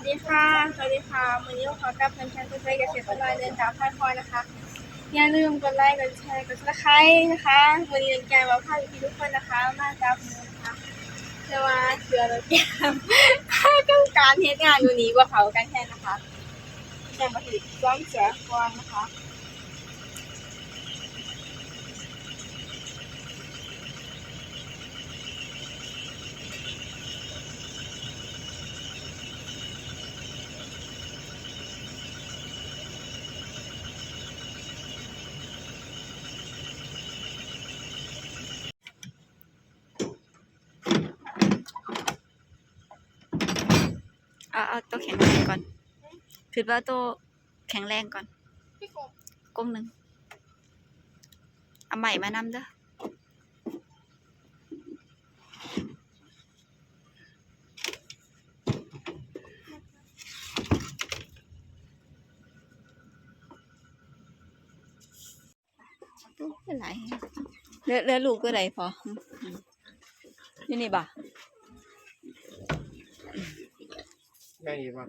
สดีค่ะ สวัสดีค่ะวันนี้เราขอกลับเพื่อนชันตัวใจเกษตรกรเดินตาวพายพอยนะคะ อย่าลืมกดไลค์ กดแชร์ กดซับสไครต์นะคะวันนี้แกมาพาพี่ทุกคนนะคะ มาจับมือนะคะจะมาเชื่อเราแกมค่ากับการเฮ็ดงานอยู่นี้ว่าเขากันแค่นะคะแกมาถึงร้องเสือก่องนะคะ เอาตัวแข็งแรงก่อนคือว่าตัวแข็งแรงก่อนกบก้มหนึ่งเอาใหม่มานำเด้อตัวเป็นไรเหลือเลือลูกตัวใดพออืมอยู่นี่บ่ะง่ายดีป่ะ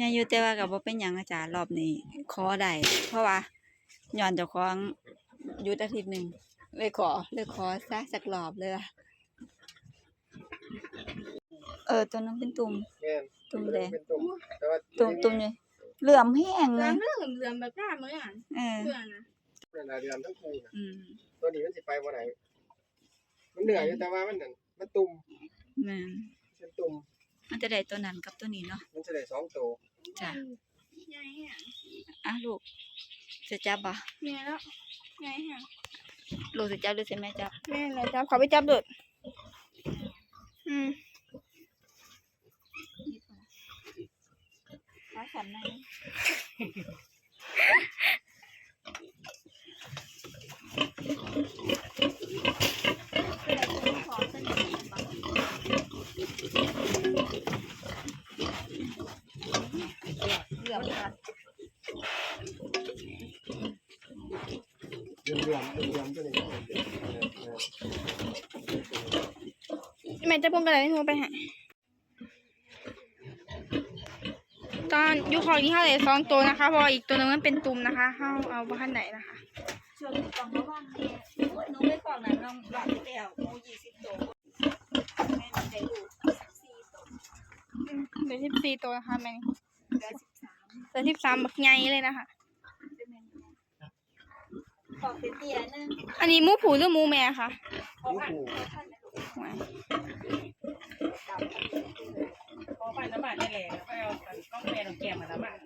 ยังอยู่แต่ว่ากับว่าเป็นหยังอาจารย์รอบนี้ขอได้เพราะว่าย้อนเจ้าของหยุดอาทิตย์หนึ่งเลยขอเลยขอซะสักรอบเลยว่ะเออตัวนั้นเป็นตุ่ม แม่นตุ่มแดง เป็นตุ่มแต่ว่าตุ่มตุ่มเลยเหลื่อมแห้งเลเรื่อยงเรื่องเรื่องแบบหน้ามืออะเออ เพื่อนนะเป็นอาเดือนทั้งคู่นะอืมตัวนี้มันสิไปบ่ไหนมันเหนื่อยอยู่แต่ว่ามันนั่นมันตุ่มแม่นเป็นตุ่ม มันจะได้ตัวนั้นกับตัวนี้เนาะมันจะได้สองตัวจ้ะใหญ่แห้งอะลูกจะจับบ่แม่แล้วใหญ่แห้งลูกจะจับหรือจะแม่จับแม่เลยจับเขาไปจับโดดอืมมาสันในเหลื่อมค่ะเดือนเดือนเดือนเดือนตัวนี้เออเออ แม่จะพงกระดาษให้หนูไปใหาตอนอยุคของนี้เขาเลยสองตัวนะคะพราะว่าอีกตัวนึงมันเป็นตุ่มนะคะเขาเอาไปขั้นไหนนะคะช่วงนี้กล่องระว่างเนี่ยโอ้ยหนูไม่กล่องนั้นน้องหลอดแก้วมูยี่สิบตัวแม่หนูได้ลูกสิบสี่ตัวเดี๋ยวสิบสี่ตัวนะคะแม่เหลือสิบ เดี๋ยวสิบสามบักใหญ่เลยนะคะเป็นแม่นี่นะขอเตี้ยๆนึงอันนี้หมูผูหรือหมูแม่คะขอพันขอพันนะลูกไว้พอไปน้ำบาดนี่แหละแล้วไปเอาสันก